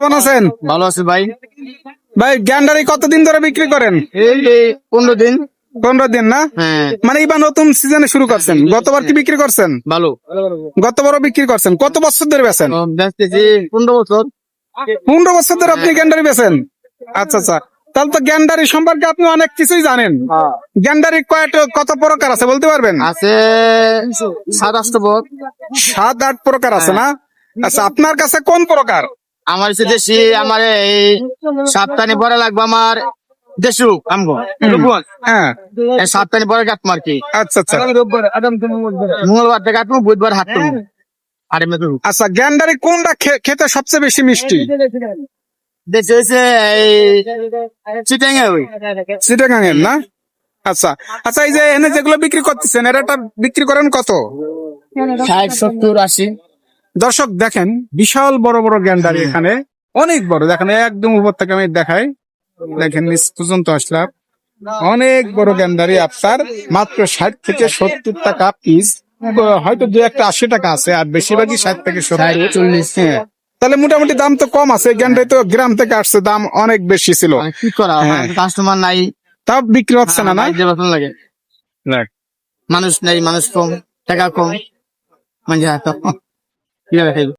কেমন আছেন? ভালো আছে ভাই। ভাই গ্যান্ডারি কতদিন ধরে বিক্রি করেন? এই পনেরো দিন। পনেরো দিন না? হ্যাঁ। মানে এবার নতুন সিজনে শুরু করছেন। গতবার কি বিক্রি করছেন? ভালো। গতবারও বিক্রি করছেন। কত বছর ধরে বেছেন পনেরো বছর। পনেরো বছর ধরে আপনি গ্যান্ডারি বেছেন আচ্ছা আচ্ছা। তাহলে তো গ্যান্ডারি সম্পর্কে আপনি অনেক কিছুই জানেন। গ্যান্ডারি কয়টা কত প্রকার আছে বলতে পারবেন? আছে সাত আটশো সাত আট প্রকার আছে না? আচ্ছা আপনার কাছে কোন প্রকার? আমার হচ্ছে দেশি আমার এই সাতটানি পরে লাগবে আমার দেশু আমগো। হ্যাঁ। পরে কাটবো আর কি আচ্ছা আচ্ছা। মঙ্গলবার। থেকে কাটবো বুধবার আচ্ছা গ্যান্ডারি কোনটা খে- খেতে সবচেয়ে বেশি মিষ্টি? দেশে হচ্ছে এই ওই। চিটাগাঙের না? আচ্ছা আচ্ছা এই যে এনে যেগুলো বিক্রি করতেছেন এটা বিক্রি করেন কত? ষাট সত্তর আশি। দর্শক দেখেন বিশাল বড় বড় গ্যান্ডারি এখানে। অনেক বড়। দেখেন একদম উপর থেকে আমি দেখাই। দেখেন নিচ পর্যন্ত আসলাম। অনেক বড় গ্যান্ডারি আপনার। মাত্র ষাট থেকে সত্তর টাকা পিস হয়তো দু একটা আশি টাকা আছে আর বেশিরভাগই ষাট থেকে সত্তর। চল্লিশ হ্যাঁ। তাহলে মোটামুটি দাম তো কম আছে গ্যান্ডারি তো গ্রাম থেকে আসছে দাম অনেক বেশি ছিল। কি করা হ্যাঁ। কাস্টমার নাই। তাও বিক্রি হচ্ছে না না? লাগে। মানুষ নাই মানুষ কম টাকা কম। মানে কিভাবে খাইব